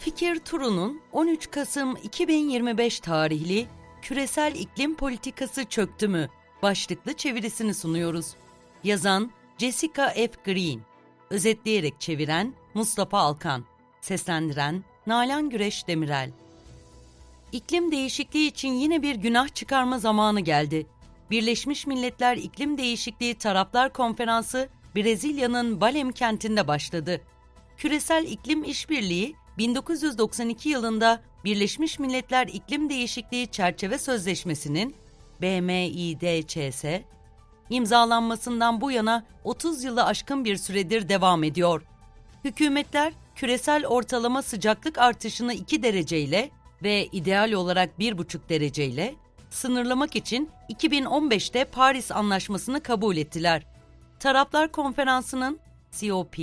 Fikir Turu'nun 13 Kasım 2025 tarihli Küresel İklim Politikası Çöktü mü? başlıklı çevirisini sunuyoruz. Yazan Jessica F. Green, özetleyerek çeviren Mustafa Alkan, seslendiren Nalan Güreş Demirel. İklim değişikliği için yine bir günah çıkarma zamanı geldi. Birleşmiş Milletler İklim Değişikliği Taraflar Konferansı Brezilya'nın Balem kentinde başladı. Küresel İklim İşbirliği 1992 yılında Birleşmiş Milletler İklim Değişikliği Çerçeve Sözleşmesi'nin BMİDÇS imzalanmasından bu yana 30 yılı aşkın bir süredir devam ediyor. Hükümetler küresel ortalama sıcaklık artışını 2 dereceyle ve ideal olarak 1,5 dereceyle sınırlamak için 2015'te Paris Anlaşması'nı kabul ettiler. Taraflar Konferansı'nın COP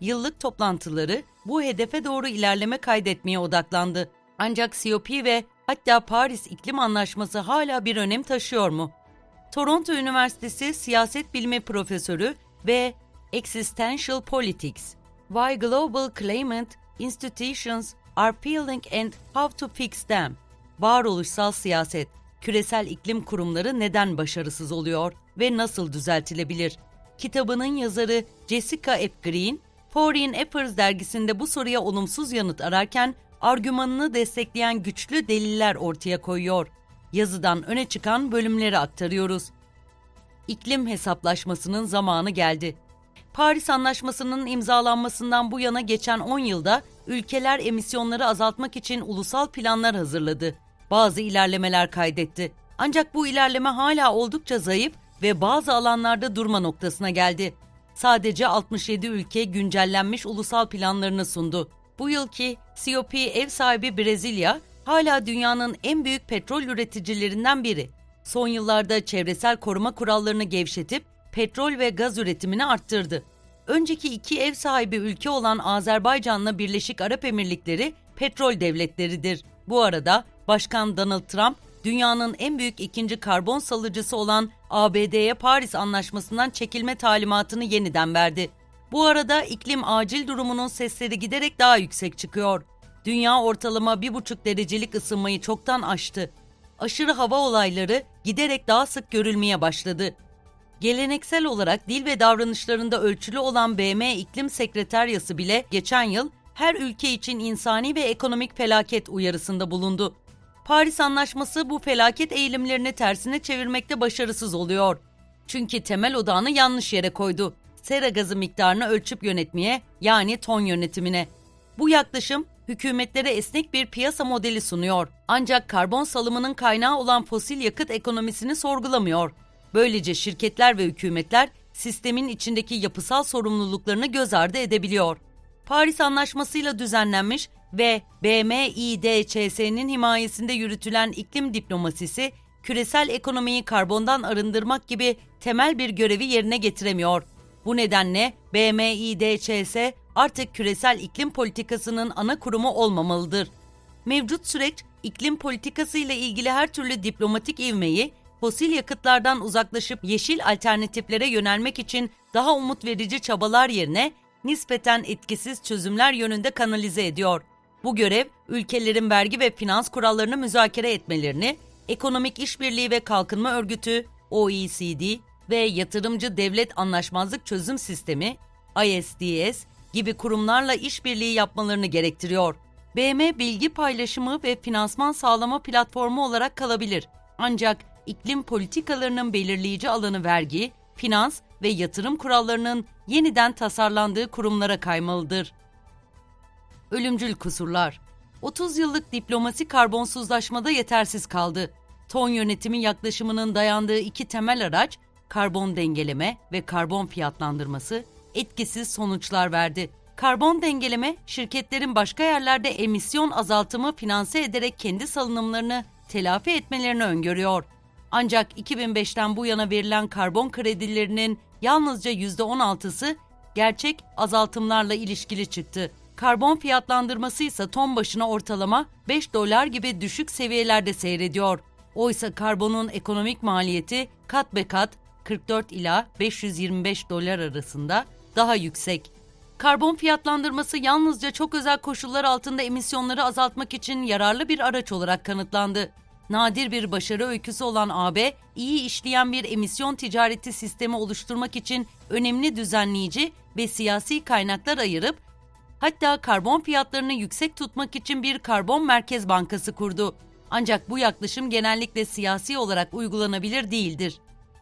yıllık toplantıları bu hedefe doğru ilerleme kaydetmeye odaklandı. Ancak COP ve hatta Paris İklim Anlaşması hala bir önem taşıyor mu? Toronto Üniversitesi Siyaset Bilimi Profesörü ve Existential Politics, Why Global Climate Institutions Are Failing and How to Fix Them, Varoluşsal Siyaset, Küresel iklim kurumları neden başarısız oluyor ve nasıl düzeltilebilir? Kitabının yazarı Jessica F. Green, Foreign Affairs dergisinde bu soruya olumsuz yanıt ararken argümanını destekleyen güçlü deliller ortaya koyuyor. Yazıdan öne çıkan bölümleri aktarıyoruz. İklim hesaplaşmasının zamanı geldi. Paris Anlaşması'nın imzalanmasından bu yana geçen 10 yılda ülkeler emisyonları azaltmak için ulusal planlar hazırladı. Bazı ilerlemeler kaydetti. Ancak bu ilerleme hala oldukça zayıf ve bazı alanlarda durma noktasına geldi. Sadece 67 ülke güncellenmiş ulusal planlarını sundu. Bu yılki COP ev sahibi Brezilya hala dünyanın en büyük petrol üreticilerinden biri. Son yıllarda çevresel koruma kurallarını gevşetip petrol ve gaz üretimini arttırdı. Önceki iki ev sahibi ülke olan Azerbaycan'la Birleşik Arap Emirlikleri petrol devletleridir. Bu arada Başkan Donald Trump dünyanın en büyük ikinci karbon salıcısı olan ABD'ye Paris Anlaşması'ndan çekilme talimatını yeniden verdi. Bu arada iklim acil durumunun sesleri giderek daha yüksek çıkıyor. Dünya ortalama 1,5 derecelik ısınmayı çoktan aştı. Aşırı hava olayları giderek daha sık görülmeye başladı. Geleneksel olarak dil ve davranışlarında ölçülü olan BM İklim Sekreteryası bile geçen yıl her ülke için insani ve ekonomik felaket uyarısında bulundu. Paris Anlaşması bu felaket eğilimlerini tersine çevirmekte başarısız oluyor. Çünkü temel odağını yanlış yere koydu. Sera gazı miktarını ölçüp yönetmeye yani ton yönetimine. Bu yaklaşım hükümetlere esnek bir piyasa modeli sunuyor. Ancak karbon salımının kaynağı olan fosil yakıt ekonomisini sorgulamıyor. Böylece şirketler ve hükümetler sistemin içindeki yapısal sorumluluklarını göz ardı edebiliyor. Paris Anlaşması'yla düzenlenmiş ve BMİDÇS'nin himayesinde yürütülen iklim diplomasisi, küresel ekonomiyi karbondan arındırmak gibi temel bir görevi yerine getiremiyor. Bu nedenle BMİDÇS artık küresel iklim politikasının ana kurumu olmamalıdır. Mevcut süreç iklim politikası ile ilgili her türlü diplomatik ivmeyi fosil yakıtlardan uzaklaşıp yeşil alternatiflere yönelmek için daha umut verici çabalar yerine nispeten etkisiz çözümler yönünde kanalize ediyor. Bu görev ülkelerin vergi ve finans kurallarını müzakere etmelerini, Ekonomik İşbirliği ve Kalkınma Örgütü, OECD ve Yatırımcı Devlet Anlaşmazlık Çözüm Sistemi, ISDS gibi kurumlarla işbirliği yapmalarını gerektiriyor. BM bilgi paylaşımı ve finansman sağlama platformu olarak kalabilir. Ancak iklim politikalarının belirleyici alanı vergi, finans ve yatırım kurallarının yeniden tasarlandığı kurumlara kaymalıdır. Ölümcül kusurlar 30 yıllık diplomasi karbonsuzlaşmada yetersiz kaldı. Ton yönetimi yaklaşımının dayandığı iki temel araç, karbon dengeleme ve karbon fiyatlandırması, etkisiz sonuçlar verdi. Karbon dengeleme, şirketlerin başka yerlerde emisyon azaltımı finanse ederek kendi salınımlarını telafi etmelerini öngörüyor. Ancak 2005'ten bu yana verilen karbon kredilerinin yalnızca %16'sı gerçek azaltımlarla ilişkili çıktı. Karbon fiyatlandırması ise ton başına ortalama 5 dolar gibi düşük seviyelerde seyrediyor. Oysa karbonun ekonomik maliyeti kat be kat 44 ila 525 dolar arasında daha yüksek. Karbon fiyatlandırması yalnızca çok özel koşullar altında emisyonları azaltmak için yararlı bir araç olarak kanıtlandı. Nadir bir başarı öyküsü olan AB, iyi işleyen bir emisyon ticareti sistemi oluşturmak için önemli düzenleyici ve siyasi kaynaklar ayırıp hatta karbon fiyatlarını yüksek tutmak için bir karbon merkez bankası kurdu. Ancak bu yaklaşım genellikle siyasi olarak uygulanabilir değildir.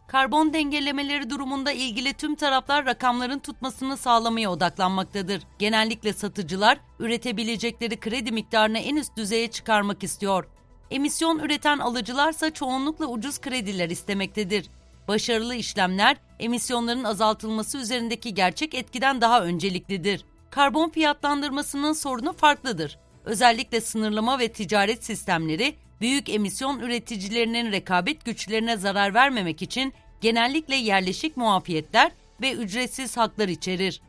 Karbon dengelemeleri durumunda ilgili tüm taraflar rakamların tutmasını sağlamaya odaklanmaktadır. Genellikle satıcılar üretebilecekleri kredi miktarını en üst düzeye çıkarmak istiyor. Emisyon üreten alıcılarsa çoğunlukla ucuz krediler istemektedir. Başarılı işlemler emisyonların azaltılması üzerindeki gerçek etkiden daha önceliklidir. Karbon fiyatlandırmasının sorunu farklıdır. Özellikle sınırlama ve ticaret sistemleri büyük emisyon üreticilerinin rekabet güçlerine zarar vermemek için genellikle yerleşik muafiyetler ve ücretsiz haklar içerir.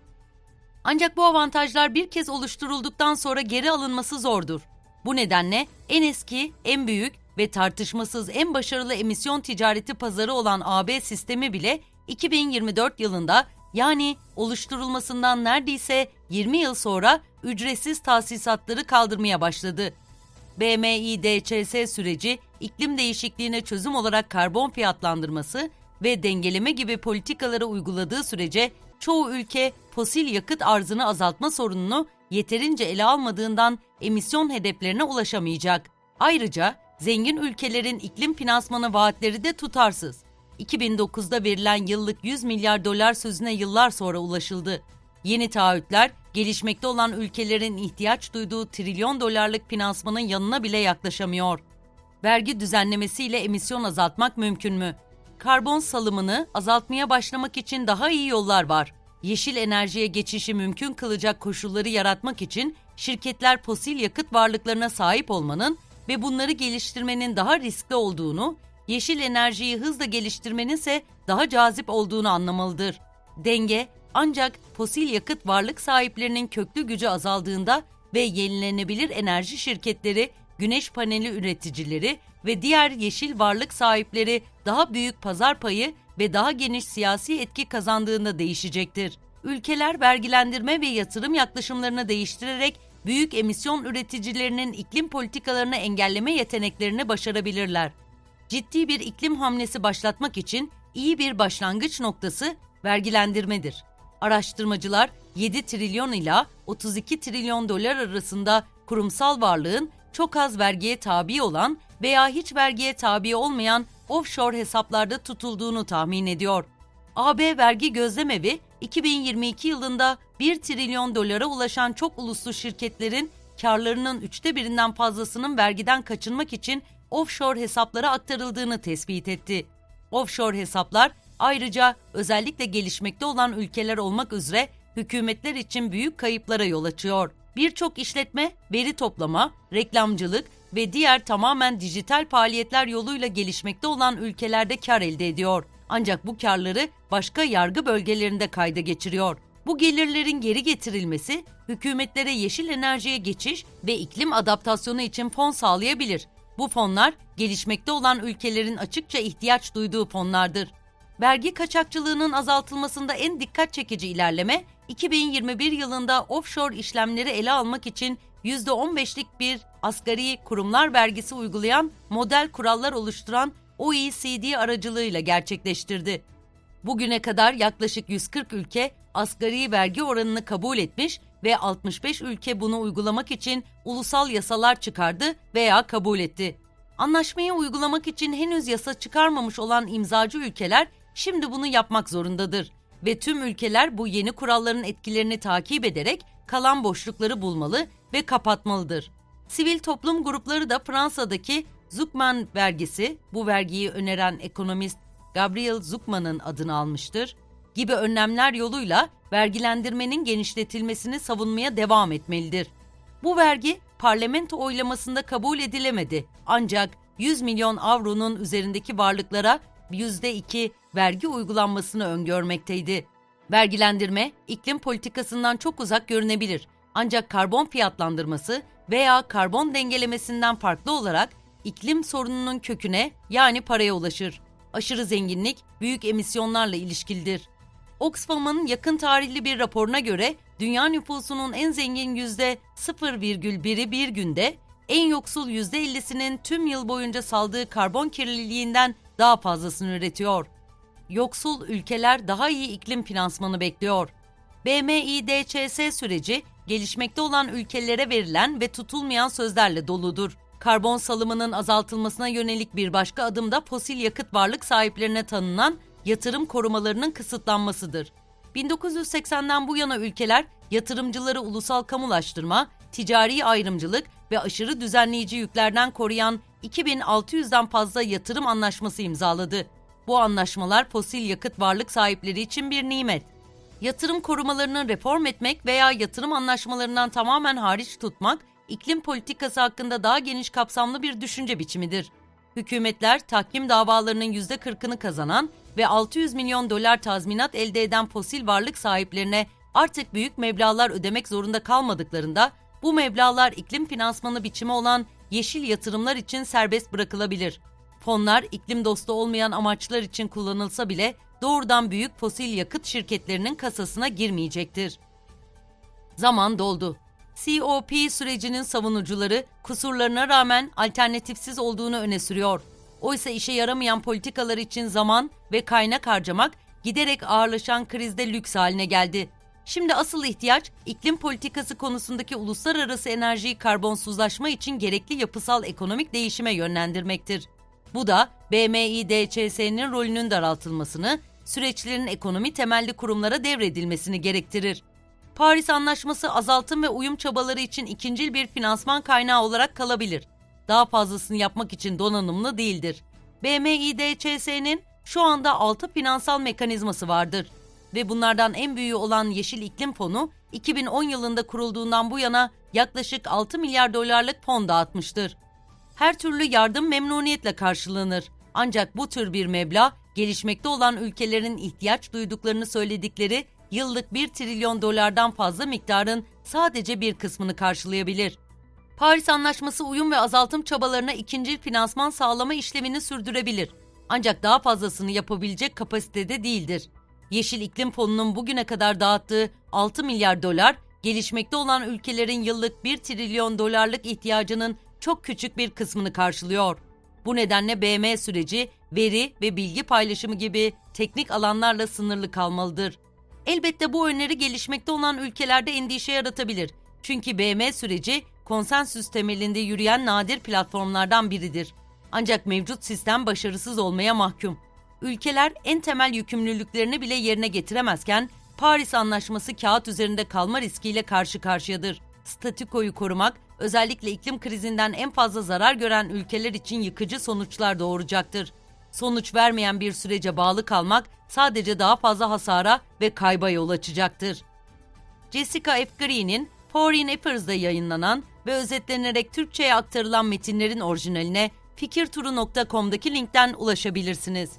Ancak bu avantajlar bir kez oluşturulduktan sonra geri alınması zordur. Bu nedenle en eski, en büyük ve tartışmasız en başarılı emisyon ticareti pazarı olan AB sistemi bile 2024 yılında yani oluşturulmasından neredeyse 20 yıl sonra ücretsiz tahsisatları kaldırmaya başladı. BMİDÇS süreci iklim değişikliğine çözüm olarak karbon fiyatlandırması ve dengeleme gibi politikaları uyguladığı sürece çoğu ülke fosil yakıt arzını azaltma sorununu yeterince ele almadığından emisyon hedeflerine ulaşamayacak. Ayrıca zengin ülkelerin iklim finansmanı vaatleri de tutarsız. 2009'da verilen yıllık 100 milyar dolar sözüne yıllar sonra ulaşıldı. Yeni taahhütler gelişmekte olan ülkelerin ihtiyaç duyduğu trilyon dolarlık finansmanın yanına bile yaklaşamıyor. Vergi düzenlemesiyle emisyon azaltmak mümkün mü? Karbon salımını azaltmaya başlamak için daha iyi yollar var. Yeşil enerjiye geçişi mümkün kılacak koşulları yaratmak için şirketler fosil yakıt varlıklarına sahip olmanın ve bunları geliştirmenin daha riskli olduğunu, yeşil enerjiyi hızla geliştirmenin ise daha cazip olduğunu anlamalıdır. Denge ancak fosil yakıt varlık sahiplerinin köklü gücü azaldığında ve yenilenebilir enerji şirketleri, güneş paneli üreticileri ve diğer yeşil varlık sahipleri daha büyük pazar payı ve daha geniş siyasi etki kazandığında değişecektir. Ülkeler vergilendirme ve yatırım yaklaşımlarını değiştirerek büyük emisyon üreticilerinin iklim politikalarını engelleme yeteneklerini başarabilirler. Ciddi bir iklim hamlesi başlatmak için iyi bir başlangıç noktası vergilendirmedir. Araştırmacılar 7 trilyon ila 32 trilyon dolar arasında kurumsal varlığın çok az vergiye tabi olan veya hiç vergiye tabi olmayan offshore hesaplarda tutulduğunu tahmin ediyor. AB Vergi Gözlemevi 2022 yılında 1 trilyon dolara ulaşan çok uluslu şirketlerin karlarının üçte birinden fazlasının vergiden kaçınmak için offshore hesaplara aktarıldığını tespit etti. Offshore hesaplar ayrıca özellikle gelişmekte olan ülkeler olmak üzere hükümetler için büyük kayıplara yol açıyor. Birçok işletme veri toplama, reklamcılık ve diğer tamamen dijital faaliyetler yoluyla gelişmekte olan ülkelerde kar elde ediyor. Ancak bu karları başka yargı bölgelerinde kayda geçiriyor. Bu gelirlerin geri getirilmesi hükümetlere yeşil enerjiye geçiş ve iklim adaptasyonu için fon sağlayabilir. Bu fonlar gelişmekte olan ülkelerin açıkça ihtiyaç duyduğu fonlardır. Vergi kaçakçılığının azaltılmasında en dikkat çekici ilerleme 2021 yılında offshore işlemleri ele almak için %15'lik bir asgari kurumlar vergisi uygulayan model kurallar oluşturan OECD aracılığıyla gerçekleştirdi. Bugüne kadar yaklaşık 140 ülke asgari vergi oranını kabul etmiş ve 65 ülke bunu uygulamak için ulusal yasalar çıkardı veya kabul etti. Anlaşmayı uygulamak için henüz yasa çıkarmamış olan imzacı ülkeler şimdi bunu yapmak zorundadır ve tüm ülkeler bu yeni kuralların etkilerini takip ederek kalan boşlukları bulmalı ve kapatmalıdır. Sivil toplum grupları da Fransa'daki Zuckman vergisi, bu vergiyi öneren ekonomist Gabriel Zuckman'ın adını almıştır, gibi önlemler yoluyla vergilendirmenin genişletilmesini savunmaya devam etmelidir. Bu vergi parlamento oylamasında kabul edilemedi ancak 100 milyon avronun üzerindeki varlıklara %2 vergi uygulanmasını öngörmekteydi. Vergilendirme iklim politikasından çok uzak görünebilir ancak karbon fiyatlandırması veya karbon dengelemesinden farklı olarak iklim sorununun köküne yani paraya ulaşır. Aşırı zenginlik büyük emisyonlarla ilişkilidir. Oxfam'ın yakın tarihli bir raporuna göre dünya nüfusunun en zengin yüzde 0,1'i bir günde, en yoksul yüzde 50'sinin tüm yıl boyunca saldığı karbon kirliliğinden daha fazlasını üretiyor. Yoksul ülkeler daha iyi iklim finansmanı bekliyor. BMİDÇS süreci gelişmekte olan ülkelere verilen ve tutulmayan sözlerle doludur. Karbon salımının azaltılmasına yönelik bir başka adım da fosil yakıt varlık sahiplerine tanınan yatırım korumalarının kısıtlanmasıdır. 1980'den bu yana ülkeler yatırımcıları ulusal kamulaştırma, ticari ayrımcılık ve aşırı düzenleyici yüklerden koruyan 2600'den fazla yatırım anlaşması imzaladı. Bu anlaşmalar fosil yakıt varlık sahipleri için bir nimet. Yatırım korumalarını reform etmek veya yatırım anlaşmalarından tamamen hariç tutmak, iklim politikası hakkında daha geniş kapsamlı bir düşünce biçimidir. Hükümetler tahkim davalarının %40'ını kazanan ve 600 milyon dolar tazminat elde eden fosil varlık sahiplerine artık büyük meblağlar ödemek zorunda kalmadıklarında bu meblağlar iklim finansmanı biçimi olan yeşil yatırımlar için serbest bırakılabilir. Fonlar iklim dostu olmayan amaçlar için kullanılsa bile doğrudan büyük fosil yakıt şirketlerinin kasasına girmeyecektir. Zaman doldu. COP sürecinin savunucuları kusurlarına rağmen alternatifsiz olduğunu öne sürüyor. Oysa işe yaramayan politikalar için zaman ve kaynak harcamak giderek ağırlaşan krizde lüks haline geldi. Şimdi asıl ihtiyaç iklim politikası konusundaki uluslararası enerjiyi karbonsuzlaşma için gerekli yapısal ekonomik değişime yönlendirmektir. Bu da BMİDÇS'nin rolünün daraltılmasını, süreçlerin ekonomi temelli kurumlara devredilmesini gerektirir. Paris Anlaşması azaltım ve uyum çabaları için ikincil bir finansman kaynağı olarak kalabilir. Daha fazlasını yapmak için donanımlı değildir. BMİDÇS'nin şu anda 6 finansal mekanizması vardır ve bunlardan en büyüğü olan Yeşil İklim Fonu 2010 yılında kurulduğundan bu yana yaklaşık 6 milyar dolarlık fon dağıtmıştır. Her türlü yardım memnuniyetle karşılanır. Ancak bu tür bir meblağ gelişmekte olan ülkelerin ihtiyaç duyduklarını söyledikleri yıllık 1 trilyon dolardan fazla miktarın sadece bir kısmını karşılayabilir. Paris Anlaşması uyum ve azaltım çabalarına ikinci finansman sağlama işlemini sürdürebilir. Ancak daha fazlasını yapabilecek kapasitede değildir. Yeşil İklim Fonu'nun bugüne kadar dağıttığı 6 milyar dolar, gelişmekte olan ülkelerin yıllık 1 trilyon dolarlık ihtiyacının çok küçük bir kısmını karşılıyor. Bu nedenle BM süreci veri ve bilgi paylaşımı gibi teknik alanlarla sınırlı kalmalıdır. Elbette bu öneri gelişmekte olan ülkelerde endişe yaratabilir. Çünkü BM süreci konsensüs temelinde yürüyen nadir platformlardan biridir. Ancak mevcut sistem başarısız olmaya mahkum. Ülkeler en temel yükümlülüklerini bile yerine getiremezken Paris Anlaşması kağıt üzerinde kalma riskiyle karşı karşıyadır. Statükoyu korumak özellikle iklim krizinden en fazla zarar gören ülkeler için yıkıcı sonuçlar doğuracaktır. Sonuç vermeyen bir sürece bağlı kalmak sadece daha fazla hasara ve kayba yol açacaktır. Jessica F. Green'in Foreign Affairs'da yayınlanan ve özetlenerek Türkçe'ye aktarılan metinlerin orijinaline fikirturu.com'daki linkten ulaşabilirsiniz.